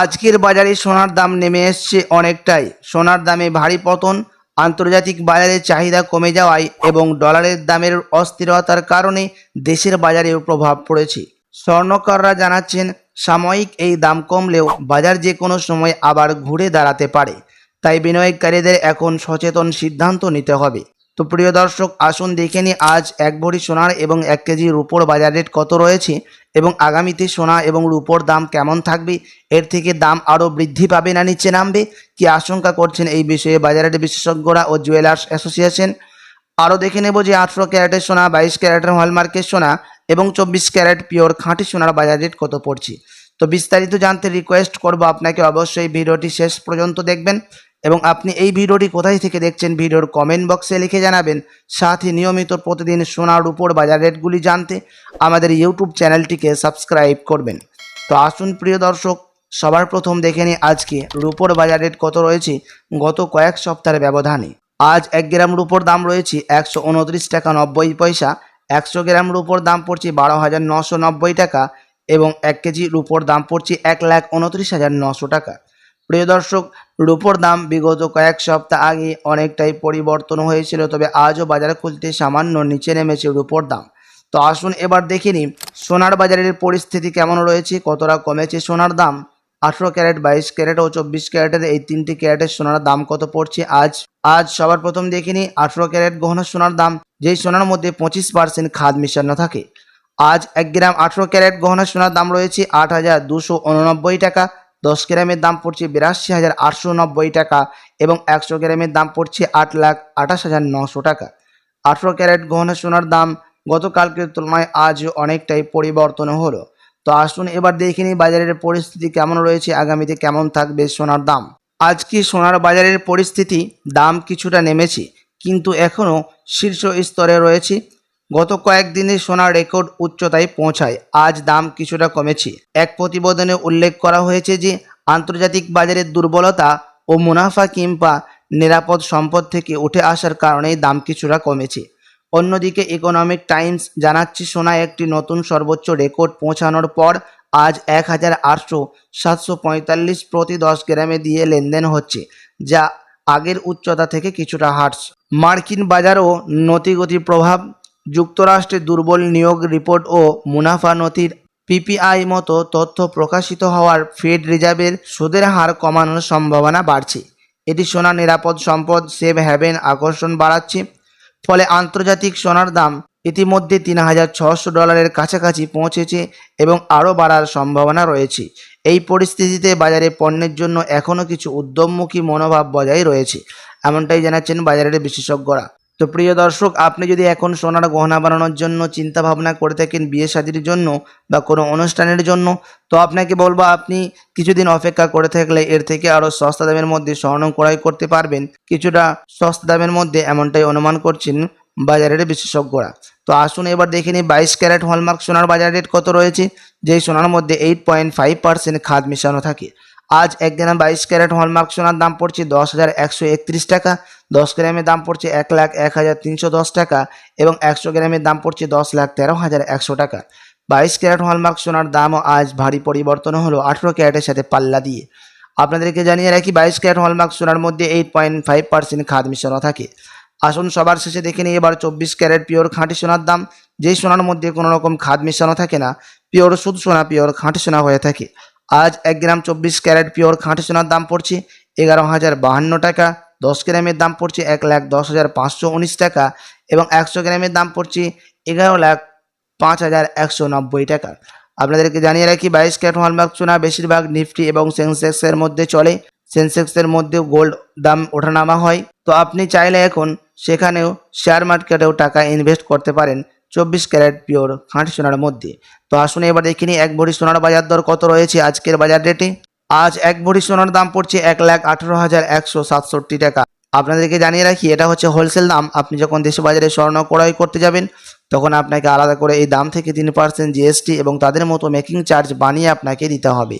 আজকের বাজারে সোনার দাম নেমে এসছে অনেকটাই। সোনার দামে ভারী পতন, আন্তর্জাতিক বাজারে চাহিদা কমে যাওয়ায় এবং ডলারের দামের অস্থিরতার কারণে দেশের বাজারেও প্রভাব পড়েছে। স্বর্ণকাররা জানাচ্ছেন, সাময়িক এই দাম কমলেও বাজার যে কোনো সময় আবার ঘুরে দাঁড়াতে পারে। তাই বিনিয়োগকারীদের এখন সচেতন সিদ্ধান্ত নিতে হবে। তো প্রিয় দর্শক, আসুন দেখে নিই আজ এক ভরি সোনার এবং এক কেজি রুপোর বাজার রেট কত রয়েছে এবং আগামীতে সোনা এবং রুপোর দাম কেমন থাকবে? এর থেকে দাম আরও বৃদ্ধি পাবে না নিচে নামবে? কি আশঙ্কা করছেন এই বিষয়ে বাজারের বিশেষজ্ঞরা ও জুয়েলার্স অ্যাসোসিয়েশন? আরও দেখে নেব যে আঠেরো ক্যারেটের সোনা, বাইশ ক্যারেটের হলমার্কের সোনা এবং চব্বিশ ক্যারেট পিওর খাঁটি সোনার বাজার রেট কত পড়ছে? তো বিস্তারিত জানতে রিকোয়েস্ট করব আপনাকে অবশ্যই ভিডিওটি শেষ পর্যন্ত দেখবেন। এবং আপনি এই ভিডিওটি কোথায় থেকে দেখছেন ভিডিওর কমেন্ট বক্সে লিখে জানাবেন। সাথে নিয়মিত প্রতিদিন সোনার উপর বাজার রেটগুলি জানতে আমাদের ইউটিউব চ্যানেলটিকে সাবস্ক্রাইব করবেন। তো আসুন প্রিয় দর্শক, সবার প্রথম দেখে নিই আজকে রুপোর বাজার রেট কত রয়েছে। গত কয়েক সপ্তাহের ব্যবধানে আজ এক গ্রাম রুপোর দাম রয়েছে একশো উনত্রিশ টাকা নব্বই পয়সা, একশো গ্রাম রুপোর দাম পড়ছে বারো হাজার নশো নব্বই টাকা এবং এক কেজি রুপোর দাম পড়ছে এক লাখ উনত্রিশ হাজার নশো টাকা। প্রিয় দর্শক, রুপোর দাম বিগত কয়েক সপ্তাহ আগে অনেকটাই পরিবর্তন হয়েছিল, তবে আজও বাজার খুলতে সামান্য নিচে নেমেছে রুপোর দাম। তো আসুন এবার দেখে নিই, সোনার বাজারের পরিস্থিতি কেমন রয়েছে, কতটা কমেছে সোনার দাম? আঠেরো ক্যারেট, বাইশ ক্যারেট ও চব্বিশ ক্যারেটের এই তিনটি ক্যারেটের সোনার দাম কত পড়ছে আজ? আজ সবার প্রথম দেখে নিই, আঠেরো ক্যারেট গহনা সোনার দাম, যেই সোনার মধ্যে পঁচিশ পার্সেন্ট খাদ মিশানো থাকে। আজ এক গ্রাম আঠেরো ক্যারেট গহনা সোনার দাম রয়েছে আট হাজার দুশো উননব্বই টাকা। দশ গ্রামের দাম পড়ছে বিরাশি হাজার আটশো নব্বই টাকা এবং একশো গ্রামের দাম পড়ছে আট লাখ আঠাশ হাজার নশো টাকা। আঠেরো ক্যারেট গহনা সোনার দাম গতকালকের তুলনায় আজ অনেকটাই পরিবর্তন হলো। তো আসুন এবার দেখে নিই বাজারের পরিস্থিতি কেমন রয়েছে, আগামীতে কেমন থাকবে সোনার দাম। আজকে সোনার বাজারের পরিস্থিতি দাম কিছুটা নেমেছে, কিন্তু এখনও শীর্ষ স্তরে রয়েছে গত কয়েকদিনে সোনার রেকর্ড উচ্চতায় পৌঁছায়, আজ দাম কিছুটা কমেছে। এক প্রতিবেদনে উল্লেখ করা হয়েছে যে, আন্তর্জাতিক বাজারের দুর্বলতা ও মুনাফা কিংবা নিরাপদ সম্পদ থেকে উঠে আসার কারণেই দাম কিছুটা কমেছে। অন্যদিকে ইকোনমিক টাইমস জানাচ্ছে, সোনা একটি নতুন সর্বোচ্চ রেকর্ড পৌঁছানোর পর আজ এক হাজার আটশো সাতশো পঁয়তাল্লিশ প্রতি দশ গ্রামে দিয়ে লেনদেন হচ্ছে, যা আগের উচ্চতা থেকে কিছুটা হ্রাস মার্কিন বাজারও নতিগতি প্রভাব যুক্তরাষ্ট্রে দুর্বল নিয়োগ রিপোর্ট ও মুনাফা নথির পিপিআই মতো তথ্য প্রকাশিত হওয়ার ফেড রিজার্ভের সুদের হার কমানোর সম্ভাবনা বাড়ছে। এটি সোনা নিরাপদ সম্পদ সেভ হ্যাভেন আকর্ষণ বাড়াচ্ছে, ফলে আন্তর্জাতিক সোনার দাম ইতিমধ্যে তিন হাজার ছশো ডলারের কাছাকাছি পৌঁছেছে এবং আরও বাড়ার সম্ভাবনা রয়েছে। এই পরিস্থিতিতে বাজারে পণ্যের জন্য এখনও কিছু উদ্যমমুখী মনোভাব বজায় রয়েছে, এমনটাই জানাচ্ছেন বাজারের বিশেষজ্ঞরা। তো প্রিয় দর্শক, আপনি যদি এখন সোনার গহনা বানানোর জন্য চিন্তা ভাবনা করে থাকেন বিয়ে শাদির জন্য বা কোনো অনুষ্ঠানের জন্য, তো আপনাকে বলব আপনি কিছুদিন অপেক্ষা করে থাকলে এর থেকে আরও সস্তা দামের মধ্যে স্বর্ণ ক্রয় করতে পারবেন। কিছুটা সস্তা দামের মধ্যে এমনটাই অনুমান করছেন বাজারের বিশেষজ্ঞরা। তো আসুন এবার দেখে নিই বাইশ ক্যারেট হলমার্ক সোনার বাজার রেট কত রয়েছে, যেই সোনার মধ্যে এইট পয়েন্ট ফাইভ পার্সেন্ট খাদ মেশানো থাকে। আজ এক গ্রাম বাইশ ক্যারেট হলমার্ক সোনার দাম পড়ছে দশ হাজার একশো একত্রিশ টাকা। দশ গ্রামের দাম পড়ছে এক লাখ এক হাজার তিনশো দশ টাকা এবং একশো গ্রামের দাম পড়ছে দশ লাখ তেরো হাজার একশো টাকা। বাইশ ক্যারেট হলমার্ক সোনার দামও আজ ভারী পরিবর্তন হলো আঠেরো ক্যারেটের সাথে পাল্লা দিয়ে। আপনাদেরকে জানিয়ে রাখি, বাইশ ক্যারেট হলমার্ক সোনার মধ্যে এইট পয়েন্ট ফাইভ পার্সেন্ট খাদ মিশানো থাকে। আসুন সবার শেষে দেখে নিই, এবার চব্বিশ ক্যারেট পিওর খাঁটি সোনার দাম। যেই সোনার মধ্যে কোনো রকম খাদ মেশানো থাকে না, পিওর শুধু সোনা, পিওর খাঁটি সোনা হয়ে থাকে। আজ এক গ্রাম চব্বিশ ক্যারেট পিওর খাঁটি সোনার দাম পড়ছে এগারো হাজার বাহান্ন টাকা। দশ গ্রামের দাম পড়ছে এক লাখ দশ হাজার পাঁচশো উনিশ টাকা এবং একশো গ্রামের দাম পড়ছে এগারো লাখ পাঁচ হাজার একশো নব্বই টাকা। আপনাদেরকে জানিয়ে রাখি, বাইশ ক্যারেট হলমার্ক সোনা বেশিরভাগ নিফটি এবং সেন্সেক্সের মধ্যে চলে। সেন্সেক্সের মধ্যেও গোল্ড দাম ওঠানামা হয়। তো আপনি চাইলে এখন সেখানেও শেয়ার মার্কেটেও টাকা ইনভেস্ট করতে পারেন। চব্বিশ ক্যারেট পিওর খাঁটি সোনার মধ্যে। তো আসুন এবার দেখে নিই এক ভরি সোনার বাজার দর কত রয়েছে আজকের বাজার রেটে। আজ এক ভরি সোনার দাম পড়ছে এক লাখ আঠেরো হাজার একশো সাতষট্টি টাকা। আপনাদেরকে জানিয়ে রাখি, এটা হচ্ছে হোলসেল দাম। আপনি যখন দেশে বাজারে স্বর্ণ ক্রয় করতে যাবেন, তখন আপনাকে আলাদা করে এই দাম থেকে তিন পার্সেন্ট জিএসটি এবং তাদের মতো মেকিং চার্জ বানিয়ে আপনাকে দিতে হবে।